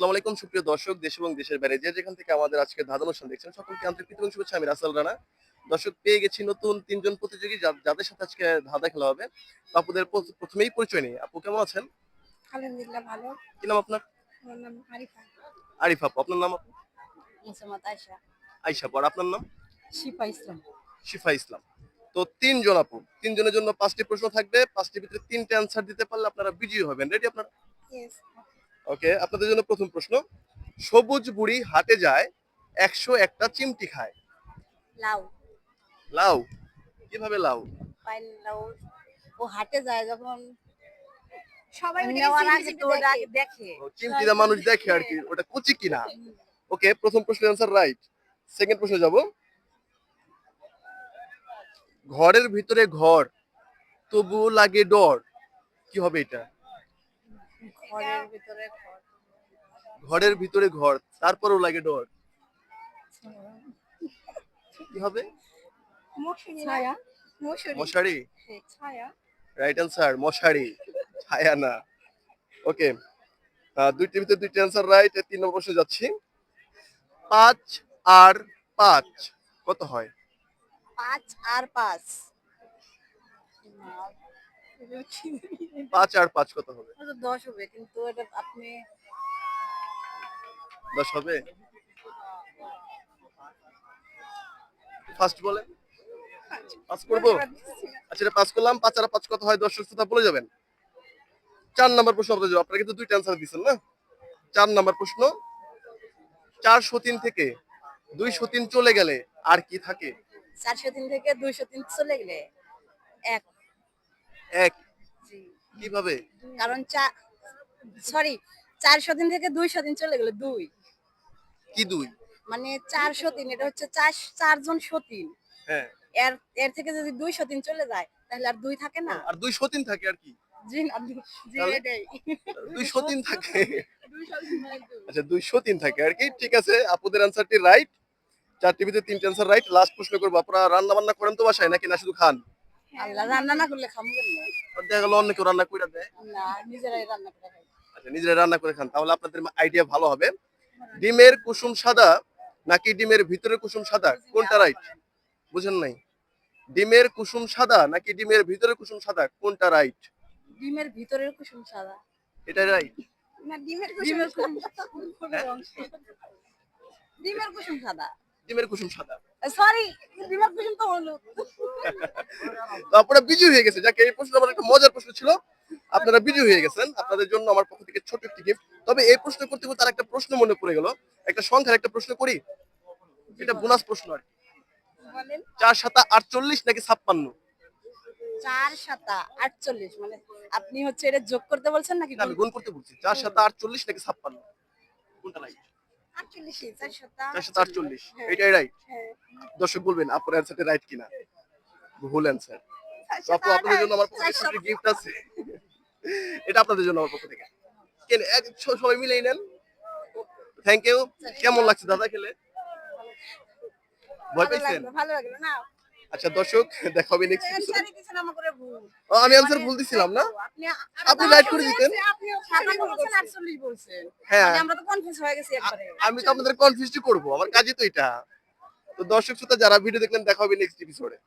আসসালামু আলাইকুম সুপ্রিয় দর্শক দেশ এবং দেশের বাইরে যে যেখান থেকে আমাদের আজকে ধাঁধা অনুষ্ঠান দেখছেন সকলকে আন্তরিক প্রীতি এবং শুভেচ্ছা। আমি রাসেল রানা। দর্শক পেয়ে গেছি নতুন তিনজন প্রতিযোগী যাদের সাথে আজকে ধাঁধা খেলা হবে। তো আপুদের প্রথমেই পরিচয় নেই আপু কেমন আছেন? আলহামদুলিল্লাহ ভালো। কি নাম আপনার? আমার নাম আরিফা। আরিফ আপু আপনার নাম আপু? আইসা পর আপনার নাম? শিফা ইসলাম। শিফা ইসলাম। তো তিনজন আপু তিনজনের জন্য পাঁচটি প্রশ্ন থাকবে। পাঁচটির ভিতরে তিনটে অ্যান্সার দিতে পারলে আপনারা বিজয়ী হবেন। রেডি আপনারা? ইয়েস ওকে আপনাদের জন্য প্রথম প্রশ্ন। সবুজ বুড়ি হাটে যায় একশো একটা চিমটি খায়। লাউ। লাউ? কীভাবে লাউ? লাউ। ও হাটে যায় যখন সবাই নেওয়ার চিমটি আগে তো দেখে। আগে দেখে। ও, চিমটিটা মানুষ দেখে আর কি ওটা কুচি কিনা? ওকে প্রথম প্রশ্নের অ্যান্সার রাইট সেকেন্ড প্রশ্ন যাব। ঘরের ভিতরে ঘর তবু লাগে ডর। কি হবে এটা? ঘরের ভিতরে ঘর। ঘরের ভিতরে ঘর তারপরেও লাগে ডর। কি হবে? মশুরি ছায়া। মশারি। ছায়া। রাইট অ্যান্সার মশারি। ছায়া না। ওকে দুইটির ভিতরে দুইটি অ্যান্সার রাইট তিন নম্বর প্রশ্নে যাচ্ছি। পাঁচ আর পাঁচ কত হয়? পাঁচ আর পাঁচ। পাঁচ আর পাঁচ কত হবে? দশ হবে কিন্তু এটা আপনি দশ হবে? ফার্স্ট বলেন পাস করব? আচ্ছা এটা পাস করলাম পাঁচ আর পাঁচ কত হয়? দর্শক শ্রোতা বলে যাবেন। চার নাম্বার প্রশ্ন আপনাদের। আপনারা কিন্তু দুইটা অ্যান্সার দিচ্ছেন না? চার নাম্বার প্রশ্ন চার সতীন থেকে দুই সতীন চলে গেলে আর কি থাকে? চারশো তিন থেকে দুইশো তিন চলে গেলে এক এক? কীভাবে? কারণ চা সরি চারশো দিন থেকে দুইশো দিন চলে গেলে দুই। কি দুই? মানে চারশো তিন এটা হচ্ছে চার চারজন সতীন। হ্যাঁ। এর এর থেকে যদি দুইশো দিন চলে যায় তাহলে আর দুই থাকে না। আর থাকে কি? জি না দুইশো দিন আচ্ছা থাকে আর কি। ঠিক আছে আপুদের অ্যান্সারটি রাইট তিনটে অ্যান্সার রাইট লাস্ট প্রশ্ন করব আপনারা রান্না বান্না করেন তো বাসায় নাকি না শুধু খান? আল্লাহ রান্না না করলে খামু কেন দেখা গেল অন্য কেউ রান্না করে দেয়। না নিজেরাই রান্না করে খাই। আচ্ছা নিজেরা রান্না করে খান তাহলে আপনাদের আইডিয়া ভালো হবে। ডিমের কুসুম সাদা নাকি ডিমের ভিতরে কুসুম সাদা? কোনটা রাইট বুঝেন নাই। ডিমের কুসুম সাদা নাকি ডিমের ভিতরে কুসুম সাদা? কোনটা রাইট ডিমের ভিতরের কুসুম সাদা। এটা রাইট না ডিমের কুসুম ডিমের ডিমের কুসুম সাদা। ডিমের কুসুম সাদা। সরি ডিমের কুসুম তো হলুদ। আপনারা বিজয় হয়ে গেছে যাকে এই প্রশ্ন আমার একটা মজার প্রশ্ন ছিল। আপনারা বিজয় হয়ে গেছেন। আপনাদের জন্য আমার পক্ষ থেকে ছোট একটি গিফট তবে এই প্রশ্ন করতে করতে একটা প্রশ্ন মনে পড়ে গেল। একটা সংখ্যার একটা প্রশ্ন করি। এটা বোনাস প্রশ্ন আর চার সাতা আটচল্লিশ নাকি ছাপ্পান্ন? চার সাতা আটচল্লিশ মানে আপনি হচ্ছে এটা যোগ করতে বলছেন নাকি আমি গুণ? করতে বলছি। চার সাতা আটচল্লিশ নাকি ছাপ্পান্ন? কোনটা রাইট আটচল্লিশ আটচল্লিশ। এটাই রাইট দর্শক বলবেন আপনার অ্যান্সারটা রাইট কিনা? ভুল অ্যান্সার আপু আপনাদের জন্য আমার পক্ষ গিফট আছে। এটা আপনাদের জন্য আমার পক্ষ থেকে। কেন এক সবাই মিলেই নেন। থ্যাংক ইউ কেমন লাগছে দাদা খেলে? ভয় ভালো পাইছেন? ভালো লাগল। না আচ্ছা দর্শক দেখা হবে নেক্সট ও আমি আনসার ভুল দিছিলাম না? আপনি আপনি লাইক করে দিতেন। আপনি সাতান্ন বলছেন আটচল্লিশ বলছেন। হ্যাঁ। মানে আমরা তো কনফিউজ হয়ে গেছি একবারে। আমি তো আপনাদের কনফিউজ করব আমার কাজই তো এটা। তো দর্শক শ্রোতা যারা ভিডিও দেখলেন দেখা হবে নেক্সট এপিসোডে